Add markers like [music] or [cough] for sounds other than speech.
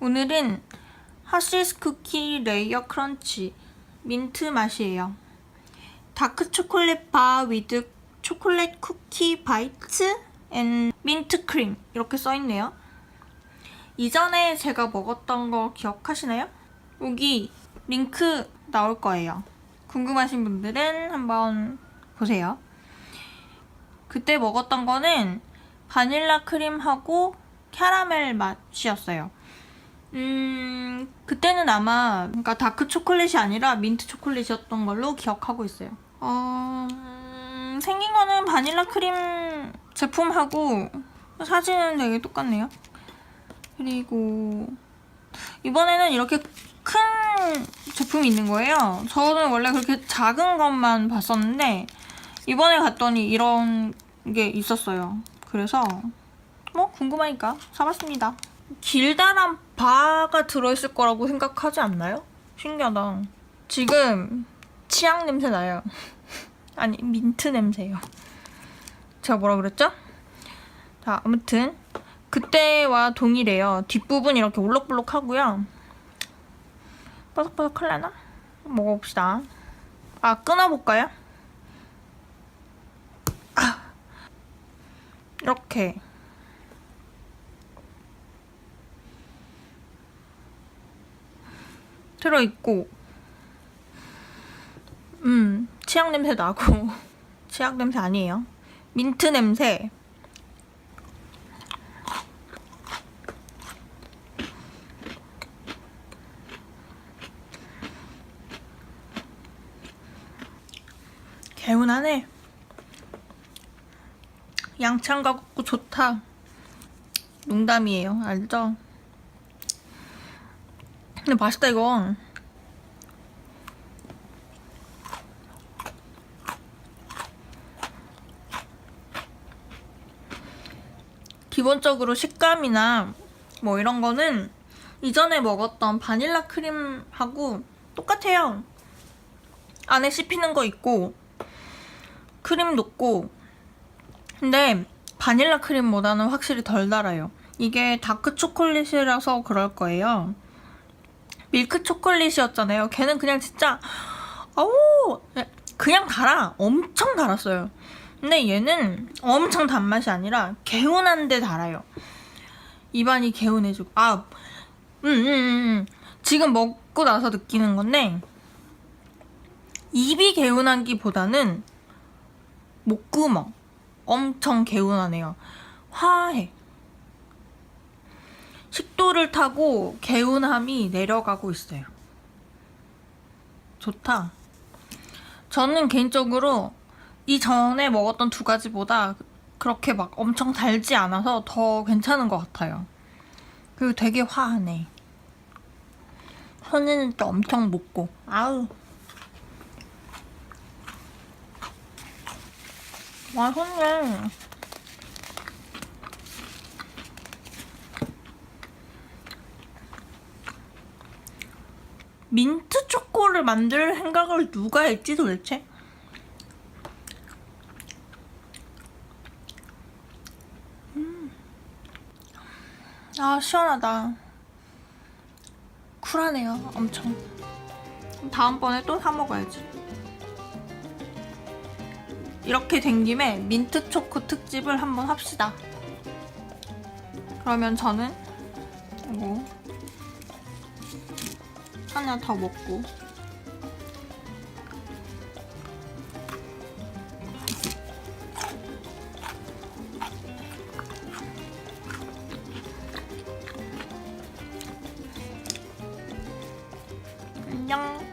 오늘은 하시스 쿠키 레이어 크런치 민트 맛이에요. 다크 초콜릿 바 위드 초콜릿 쿠키 바이트 앤 민트 크림 이렇게 써있네요. 이전에 제가 먹었던 거 기억하시나요? 여기 링크 나올 거예요. 궁금하신 분들은 한번 보세요. 그때 먹었던 거는 바닐라 크림하고 캐러멜 맛이었어요. 음, 그때는 아마 그러니까 다크 초콜릿이 아니라 민트 초콜릿이었던 걸로 기억하고 있어요. 어, 음, 생긴 거는 바닐라 크림 제품하고 사진은 되게 똑같네요. 그리고 이번에는 이렇게 큰 제품이 있는 거예요. 저는 원래 그렇게 작은 것만 봤었는데 이번에 갔더니 이런 게 있었어요. 그래서 뭐 궁금하니까 사봤습니다. 길다란 바가 들어있을 거라고 생각하지 않나요? 신기하다. 지금 치약 냄새 나요. [laughs] 아니 민트 냄새요. 제가 뭐라 그랬죠? 자 아무튼 그때와 동일해요. 뒷부분 이렇게 올록볼록하고요. 바삭바삭 할라나? 먹어봅시다. 아 끊어볼까요? 아, 이렇게 들어있고. 음 치약 냄새 나고. [laughs] 치약 냄새 아니에요. 민트 냄새. 개운하네. 양창 가고 좋다. 농담이에요. 알죠? 근데 맛있다 이거. 기본적으로 식감이나 뭐 이런 거는 이전에 먹었던 바닐라 크림하고 똑같아요. 안에 씹히는 거 있고 크림 녹고 근데 바닐라 크림보다는 확실히 덜 달아요. 이게 다크 초콜릿이라서 그럴 거예요. 밀크 초콜릿이었잖아요. 걔는 그냥 진짜 어우 그냥 달아. 엄청 달았어요. 근데 얘는 엄청 단맛이 아니라 개운한데 달아요. 입안이 개운해지고 아, 음, 음, 음. 지금 먹고 나서 느끼는 건데 입이 개운하기보다는 목구멍 엄청 개운하네요. 화해. 식도를 타고 개운함이 내려가고 있어요. 좋다. 저는 개인적으로 이전에 먹었던 두 가지보다 그렇게 막 엄청 달지 않아서 더 괜찮은 것 같아요. 그리고 되게 화하네. 손에는 또 엄청 묻고. 아우. 맛있네. 민트 초코를 만들 생각을 누가 했지 도대체? 음. 아 시원하다. 쿨하네요, 엄청. 다음번에 또 사 먹어야지. 이렇게 된 김에 민트 초코 특집을 한번 합시다. 그러면 저는 이거 하나 더 먹고. 안녕